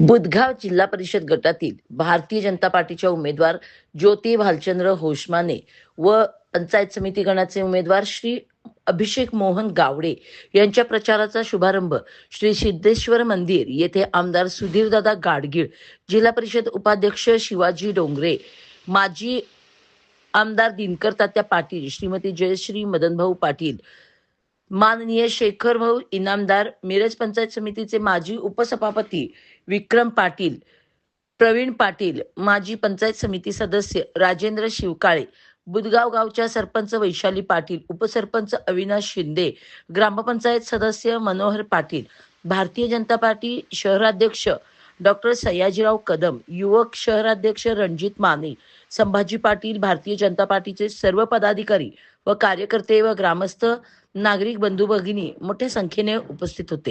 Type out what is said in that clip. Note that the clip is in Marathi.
बुधगाव जिल्हा परिषद गटातील भारतीय जनता पार्टीच्या उमेदवार ज्योती भालचंद्र होशमाने व पंचायत समिती गणाचे उमेदवार श्री अभिषेक मोहन गावडे यांच्या प्रचाराचा शुभारंभ श्री सिद्धेश्वर मंदिर येथे आमदार सुधीरदादा गाडगीळ जिल्हा परिषद उपाध्यक्ष शिवाजी डोंगरे माजी आमदार दिनकर तात्या पाटील श्रीमती जयश्री मदनभाऊ पाटील माननीय शेखर भाऊ इनामदार मिरज पंचायत समितीचे माजी उपसभापती विक्रम पाटील प्रवीण पाटील माजी पंचायत समिती सदस्य राजेंद्र शिवकाळे बुदगाव गावच्या सरपंच वैशाली पाटील उपसरपंच अविनाश शिंदे ग्रामपंचायत सदस्य मनोहर पाटील भारतीय जनता पार्टी शहराध्यक्ष डॉक्टर सयाजीराव कदम युवक शहराध्यक्ष रणजित माने संभाजी पाटील भारतीय जनता पार्टीचे सर्व पदाधिकारी व कार्यकर्ते व ग्रामस्थ नागरिक बंधू भगिनी मोठ्या संख्येने उपस्थित होते.